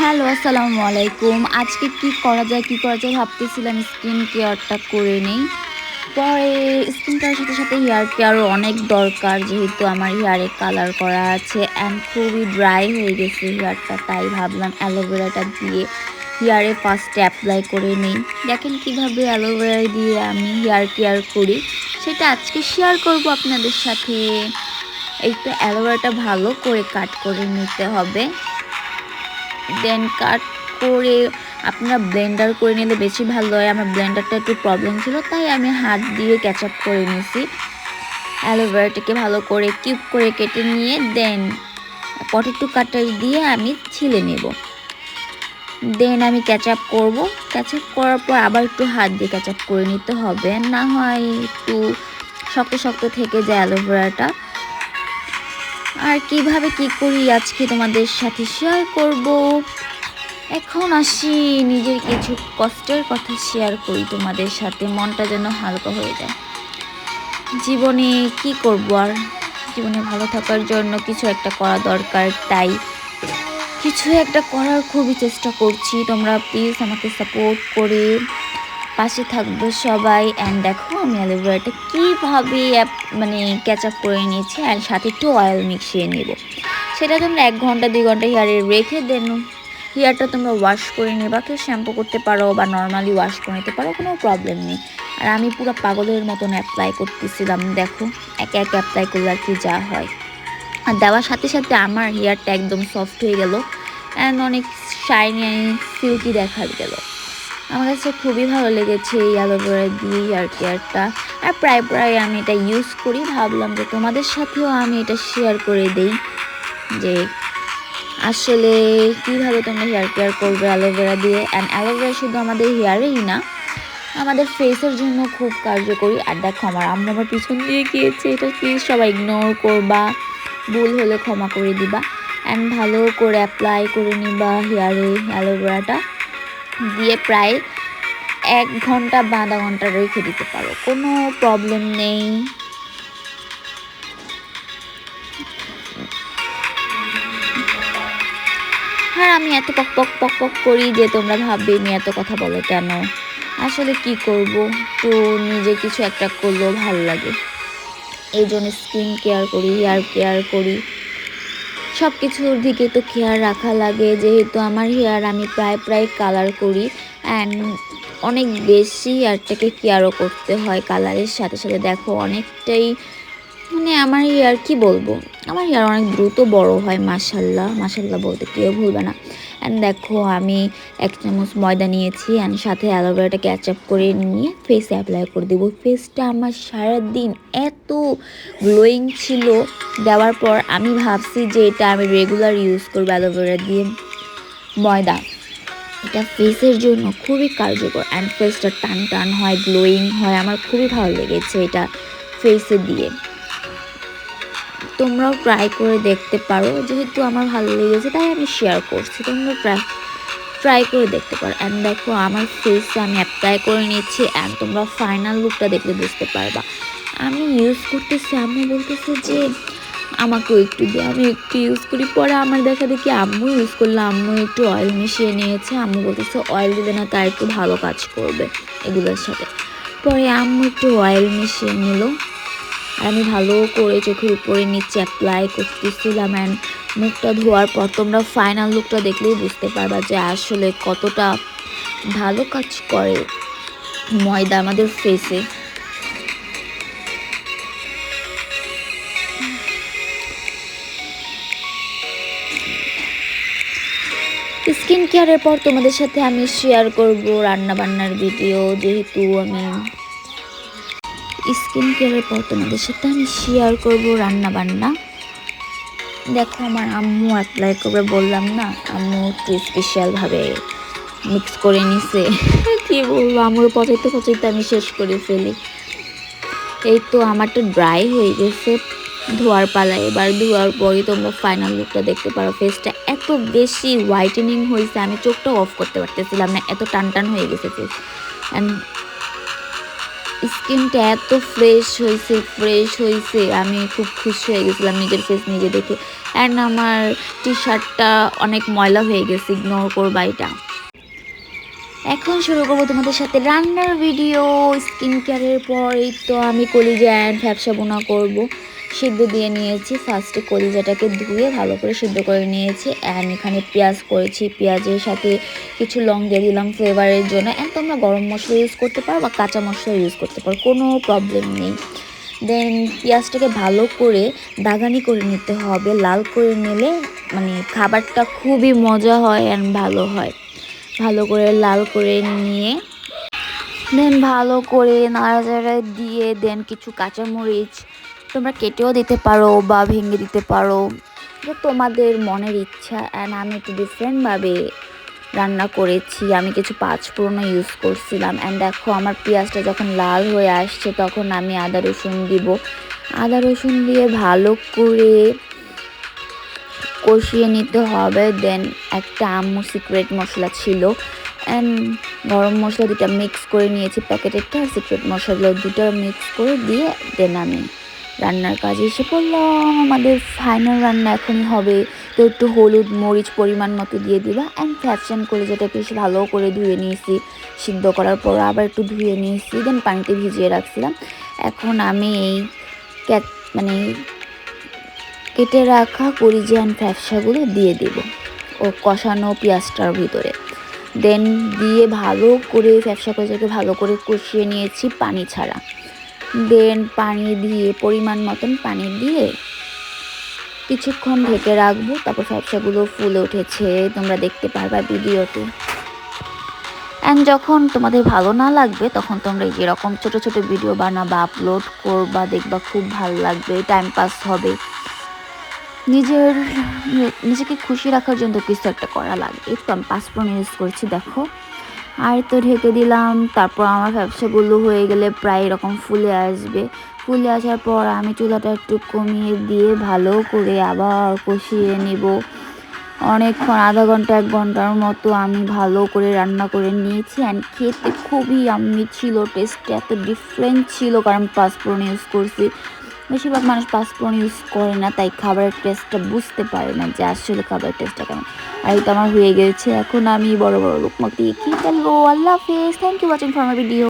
Hello, আসসালামু আলাইকুম। আজকে কি করা যায়, কি করা যায় ভাবতেছিলাম স্কিন কেয়ারটা করে নেই। পরে স্কিন কেয়ারের সাথে সাথে হেয়ার কেয়ারও অনেক দরকার, যেহেতু আমার হেয়ারে কালার করা আছে অ্যান্ড খুবই ড্রাই হয়ে গেছে হেয়ারটা, তাই ভাবলাম অ্যালোভেরাটা দিয়ে হেয়ারে ফার্স্টে অ্যাপ্লাই করে নিই। দেখেন কীভাবে অ্যালোভেরা দিয়ে আমি হেয়ার কেয়ার করি, সেটা আজকে শেয়ার করব আপনাদের সাথে। তো অ্যালোভেরাটা ভালো করে কাট করে নিতে হবে। দেন কাট করে আপনারা ব্লেন্ডার করে নিলে বেশি ভালো হয়। আমার ব্লেন্ডারটা একটু প্রবলেম ছিল, তাই আমি হাত দিয়ে ক্যাচ আপ করে নিয়েছি। অ্যালোভেরাটাকে ভালো করে কিউব করে কেটে নিয়ে দেন পটেটো কাটার দিয়ে আমি ছিলে নেব। দেন আমি ক্যাচ আপ করব। ক্যাচ আপ করার পর আবার একটু হাত দিয়ে ক্যাচ আপ করে নিতে হবে। না হয় একটু শক্ত শক্ত থেকে যায় অ্যালোভেরাটা আর কীভাবে কি করি আজকে তোমাদের সাথে শেয়ার করব? এখন আসি, নিজের কিছু কষ্টের কথা শেয়ার করি তোমাদের সাথে, মনটা যেন হালকা হয়ে যায়। জীবনে কি করব আর? জীবনে ভালো থাকার জন্য কিছু একটা করা দরকার, তাই কিছু একটা করার খুবই চেষ্টা করছি। তোমরা প্লিজ আমাকে সাপোর্ট করে পাশে থাকব সবাই। অ্যান্ড দেখো, আমি অ্যালোভেরাটা কীভাবে মানে ক্যাচ আপ করে নিয়েছি অ্যান্ড সাথে একটু অয়েল মিশিয়ে নেব। সেটা তোমরা এক ঘণ্টা, দুই ঘণ্টা হেয়ারে রেখে দেন। হেয়ারটা তোমরা ওয়াশ করে নেবা। কেউ শ্যাম্পু করতে পারো বা নর্মালি ওয়াশ করে নিতে পারো, কোনো প্রবলেম নেই। আর আমি পুরো পাগলের মতন অ্যাপ্লাই করতেছিলাম, দেখো। একে একে অ্যাপ্লাই করলে আর কি যা হয়। আর দেওয়ার সাথে সাথে আমার হেয়ারটা একদম সফট হয়ে গেল। অ্যান্ড অনেক শাইনি সিল্কি দেখা গেলো। আমার কাছে খুবই ভালো লেগেছে এই অ্যালোভেরা দিয়ে হেয়ার কেয়ারটা আর প্রায় প্রায় আমি এটা ইউজ করি। ভাবলাম যে তোমাদের সাথেও আমি এটা শেয়ার করে দেই যে আসলে কীভাবে তোমরা হেয়ার কেয়ার করবে অ্যালোভেরা দিয়ে। অ্যান্ড অ্যালোভেরা শুধু আমাদের হেয়ারেই না, আমাদের ফেসের জন্য খুব কার্যকরী। আর দেখো আমার আম্মু আমার পিছন দিয়ে গিয়েছে। এটা প্লিজ সবাই ইগনোর করবা। ভুল হলে ক্ষমা করে দিবা। অ্যান্ড ভালো করে অ্যাপ্লাই করে নিবা হেয়ারে অ্যালোভেরাটা দিয়ে প্রায় এক ঘণ্টা বা আধা ঘণ্টা রেখে দিতে পারো, কোনো প্রবলেম নেই। আর আমি এত পক পক পক পক করি যে তোমরা ভাববে আমি এত কথা বলো কেন? আসলে কি করব? তো নিজে কিছু একটা করলেও ভালো লাগে। এই জন্য স্কিন কেয়ার করি হেয়ার কেয়ার করি। সব কিছুর দিকে তো কেয়ার রাখা লাগে, যেহেতু আমার হেয়ার আমি প্রায় প্রায় কালার করি। অ্যান্ড অনেক বেশি হেয়ারটাকে কেয়ারও করতে হয় কালারের সাথে সাথে। দেখো, অনেকটাই মানে আমার হেয়ার কি বলব? আমার হেয়ার অনেক দ্রুত বড় হয় মাসাল্লাহ মাসাল্লাহ বলতে কেউ ভুলবে না। অ্যান্ড দেখো, আমি এক চামচ ময়দা নিয়েছি অ্যান্ড সাথে অ্যালোভেরাটা ক্যাচ আপ করে নিয়ে ফেসে অ্যাপ্লাই করে দেবো। ফেসটা আমার সারাদিন এত গ্লোয়িং ছিল। দেওয়ার পর আমি ভাবছি যে এটা আমি রেগুলার ইউজ করব অ্যালোভেরা দিয়ে ময়দা। এটা ফেসের জন্য খুবই কার্যকর। অ্যান্ড ফেসটা টান টান হয় গ্লোয়িং হয়। আমার খুবই ভালো লেগেছে এটা ফেসে দিয়ে। তোমরাও ট্রাই করে দেখতে পারো। যেহেতু আমার ভালো লেগেছে, তাই আমি শেয়ার করছি। তোমরা ট্রাই ট্রাই করে দেখতে পারো। অ্যান্ড দেখো, আমার ফেসে আমি অ্যাপ্লাই করে নিচ্ছি অ্যান্ড তোমরা ফাইনাল লুকটা দেখলে বুঝতে পারবা। আমি ইউজ করতেছি আমি বলতেছি যে আমাকেও একটু দিয়ে আমি একটু ইউজ করি। পরে আমার দেখা দেখি আম্মু ইউজ করলে, আম্মু একটু অয়েল মিশিয়ে নিয়েছে। আম্মু বলতেছে অয়েল দিলে না তার একটু ভালো কাজ করবে, এগুলোর সাথে। পরে আম্মু একটু অয়েল মিশিয়ে নিল। আমি ভালো করে চোখের উপরে নিচে অ্যাপ্লাই করতেছিলাম অ্যান্ড মুখটা ধোয়ার পর তোমরা ফাইনাল লুকটা দেখলেই বুঝতে পারবা যে আসলে কতটা ভালো কাজ করে ময়দা আমাদের ফেসে স্কিন কেয়ারের পর তোমাদের সাথে আমি শেয়ার করব রান্না বান্নার ভিডিও যেহেতু আমি স্কিন কেয়ারের পর তোমাদের সাথে আমি শেয়ার করব রান্না বান্না দেখো আমার আম্মু অ্যাপ্লাই করবে, বললাম না, আম্মু একটু স্পেশালভাবে মিক্স করে নিছে। কি বলব আমার পচাইতে পচাইতে আমি শেষ করে ফেলি। এই তো আমার তো ড্রাই হয়ে গেছে, ধোয়ার পালা। এবার ধোয়ার পরে তোমরা ফাইনাল লুকটা দেখতে পারো ফেসটা এত বেশি হোয়াইটেনিং হয়েছে, আমি চোখটা অফ করতে পারতেছিলাম না, এত টান টান হয়ে গেছে ফেস অ্যান্ড স্কিনটা এত ফ্রেশ হয়েছে ফ্রেশ হয়েছে, আমি খুব খুশি হয়ে গেছিলাম নিজের ফেস নিজে দেখে। অ্যান্ড আমার টি শার্টটা অনেক ময়লা হয়ে গেছে ইগনোর করবা এটা। এখন শুরু করব তোমাদের সাথে রান্নার ভিডিও স্কিন কেয়ারের পর, এই তো আমি কলিজা অ্যান্ড ফ্যাপসা বোনা করব। সিদ্ধ দিয়ে নিয়েছি। ফার্স্টে কলিজাটাকে ধুয়ে ভালো করে সিদ্ধ করে নিয়েছি। অ্যান্ড এখানে পেঁয়াজ করেছি। পেঁয়াজের সাথে কিছু লং দিয়ে দিলাম ফ্লেভারের জন্য। অ্যান্ড তোমরা গরম মশলা ইউজ করতে পারো বা কাঁচা মশলা ইউজ করতে পারো। কোনো প্রবলেম নেই। দেন পেঁয়াজটাকে ভালো করে দাগানি করে নিতে হবে। লাল করে নিলে মানে খাবারটা খুবই মজা হয় অ্যান্ড ভালো হয়। ভালো করে লাল করে নিয়ে দেন ভালো করে নাড়াচাড়া দিয়ে দেন কিছু কাঁচামরিচ তোমরা কেটেও দিতে পারো বা ভেঙে দিতে পারো। তোমাদের মনের ইচ্ছা অ্যান্ড আমি একটু ডিফারেন্টভাবে রান্না করেছি। আমি কিছু পাঁচ পুরনো ইউজ করছিলাম। অ্যান্ড দেখো, আমার পেঁয়াজটা যখন লাল হয়ে আসছে, তখন আমি আদা, রসুন দিব। আদা, রসুন দিয়ে ভালো করে কষিয়ে নিতে হবে। দেন একটা আম্মু সিক্রেট মশলা ছিল। অ্যান্ড গরম মশলা দুটা মিক্স করে নিয়েছি প্যাকেটেরটা আর সিক্রেট মশলা দুটো মিক্স করে দিয়ে দেন আমি রান্নার কাজে এসে পড়লাম আমাদের ফাইনাল রান্না এখনই হবে। তো একটু হলুদ মরিচ পরিমাণ মতো দিয়ে দিবা অ্যান্ড ফ্যাকশন করে যেটা বেশ ভালো করে ধুয়ে নিয়েছি। সিদ্ধ করার পর আবার একটু ধুয়ে নিয়েছি দেন পানিতে ভিজিয়ে রাখছিলাম। এখন আমি এই মানে কেটে রাখা করিজিয়ান ফ্যাপসাগুলো দিয়ে দেব। ও কষানো পেঁয়াজটার ভিতরে। দেন দিয়ে ভালো করে ফ্যাপসা কষাকে ভালো করে কষিয়ে নিয়েছি পানি ছাড়া। দেন পানি দিয়ে, পরিমাণ মতন পানি দিয়ে কিছুক্ষণ ঢেকে রাখব। তারপর ফ্যাপসাগুলো ফুলে উঠেছে, তোমরা দেখতে পারবা ভিডিওতে। অ্যান্ড যখন তোমাদের ভালো না লাগবে, তখন তোমরা এরকম ছোট ছোট ভিডিও বানাবা আপলোড করবা, দেখবা খুব ভালো লাগবে টাইম পাস হবে। নিজের, নিজেকে খুশি রাখার জন্য কিছু একটা করা লাগে। তো আমি পাসপোর্ট ইউজ করছি, দেখো। আর তো ঢেকে দিলাম। তারপর আমার ব্যবসাগুলো হয়ে গেলে প্রায় এরকম ফুলে আসবে। ফুলে আসার পর আমি চুলাটা একটু কমিয়ে দিয়ে ভালো করে আবার কষিয়ে নিব। অনেকক্ষণ, আধা ঘণ্টা, এক ঘণ্টার মতো আমি ভালো করে রান্না করে নিয়েছি অ্যান্ড খেতে খুবই আমি ছিল টেস্ট এত ডিফারেন্ট ছিল কারণ পাঁচফোড়ন ইউজ করছি। বেশিরভাগ মানুষ পাঁচফোড়ন ইউজ করে না, তাই খাবারের টেস্টটা বুঝতে পারে না যে আসলে খাবারের টেস্টটা কেমন। আর তো আমার হয়ে গেছে, এখন আমি বড় বড় লোকমা দিয়ে কি ফেলব? আল্লাহ হাফেজ thank you watching for my video